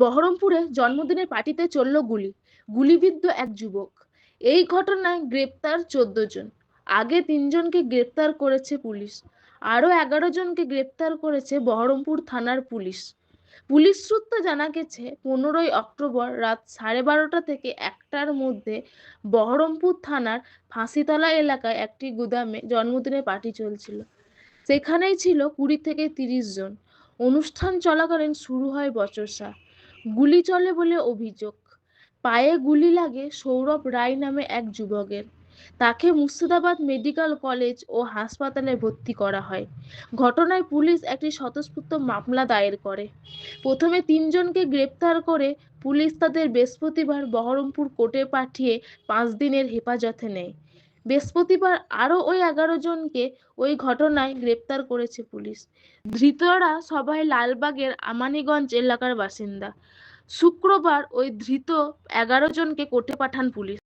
বহরমপুরে জন্মদিনের পার্টিতে চলল গুলি। গুলিবিদ্ধ এক যুবক। এই ঘটনায় গ্রেপ্তার চোদ্দ জন। আগে তিনজনকে গ্রেপ্তার করেছে পুলিশ। আরও এগারো জনকে গ্রেপ্তার করেছে বহরমপুর থানার পুলিশ। পুলিশ সূত্রে জানা গেছে, পনেরোই অক্টোবর রাত সাড়ে বারোটা থেকে একটার মধ্যে বহরমপুর থানার ফাঁসিতলা এলাকায় একটি গুদামে জন্মদিনের পার্টি চলছিল। সেখানেই ছিল কুড়ি থেকে তিরিশ জন। অনুষ্ঠান চলাকালীন শুরু হয় বচসা। গুলি চলে বলে অভিযোগ। পায়ে গুলি লাগে সৌরভ রায় নামে এক যুবকের। তাকে মুর্শিদাবাদ মেডিকেল কলেজ ও হাসপাতালে ভর্তি করা হয়। ঘটনায় পুলিশ একটি স্বতঃস্ফূর্ত মামলা দায়ের করে। প্রথমে তিনজনকে গ্রেপ্তার করে পুলিশ তাদের বৃহস্পতিবার বহরমপুর কোর্টে পাঠিয়ে পাঁচ দিনের হেফাজতে নেয়। বৃহস্পতিবার আরও ওই এগারো জনকে ওই ঘটনায় গ্রেপ্তার করেছে পুলিশ। ধৃতরা সবাই লালবাগের আমানিগঞ্জ এলাকার বাসিন্দা। শুক্রবার ওই ধৃত এগারো জনকে কোর্টে পাঠান পুলিশ।